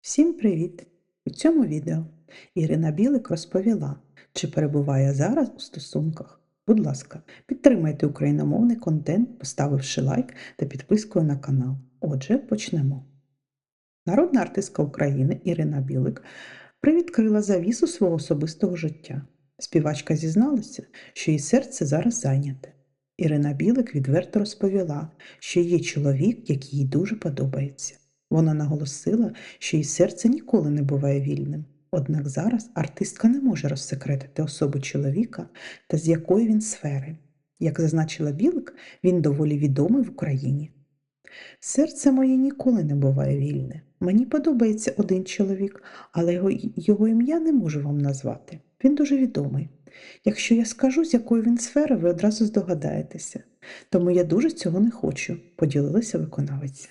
Всім привіт! У цьому відео Ірина Білик розповіла, чи перебуває зараз у стосунках. Будь ласка, підтримайте україномовний контент, поставивши лайк та підпискою на канал. Отже, почнемо. Народна артистка України Ірина Білик привідкрила завісу свого особистого життя. Співачка зізналася, що її серце зараз зайняте. Ірина Білик відверто розповіла, що є чоловік, який їй дуже подобається. Вона наголосила, що її серце ніколи не буває вільним. Однак зараз артистка не може розсекретити особу чоловіка та з якої він сфери. Як зазначила Білик, він доволі відомий в Україні. Серце моє ніколи не буває вільне. Мені подобається один чоловік, але його, його ім'я не можу вам назвати. Він дуже відомий. Якщо я скажу, з якої він сфери, ви одразу здогадаєтеся. Тому я дуже цього не хочу, поділилася виконавиця.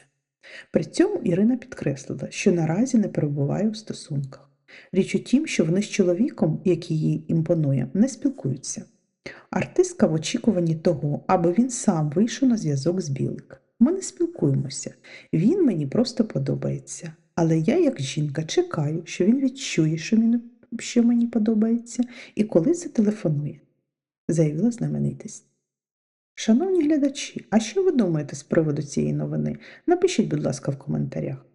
При цьому Ірина підкреслила, що наразі не перебуває у стосунках. Річ у тім, що вони з чоловіком, який їй імпонує, не спілкуються. Артистка в очікуванні того, аби він сам вийшов на зв'язок з Білик. Ми не спілкуємося, він мені просто подобається. Але я, як жінка, чекаю, що він відчує, що, він, що мені подобається, і коли зателефонує, заявила знаменитість. Шановні глядачі, а що ви думаєте з приводу цієї новини? Напишіть, будь ласка, в коментарях.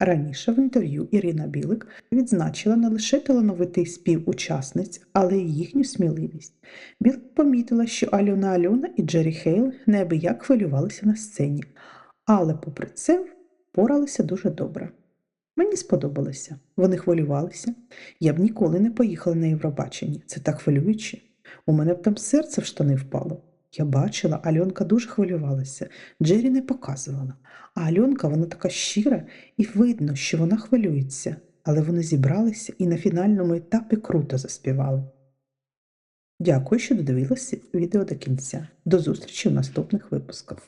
Раніше в інтерв'ю Ірина Білик відзначила не лише талановитий спів учасниць, але й їхню сміливість. Білик помітила, що Альона Альона і Джері Хейл неабияк хвилювалися на сцені, але, попри це, впоралися дуже добре. Мені сподобалося. Вони хвилювалися. Я б ніколи не поїхала на Євробачення. Це так хвилююче. У мене б там серце в штани впало. Я бачила, Альонка дуже хвилювалася. Джері не показувала. А Альонка, вона така щира, і видно, що вона хвилюється. Але вони зібралися і на фінальному етапі круто заспівали. Дякую, що додивилися відео до кінця. До зустрічі в наступних випусках.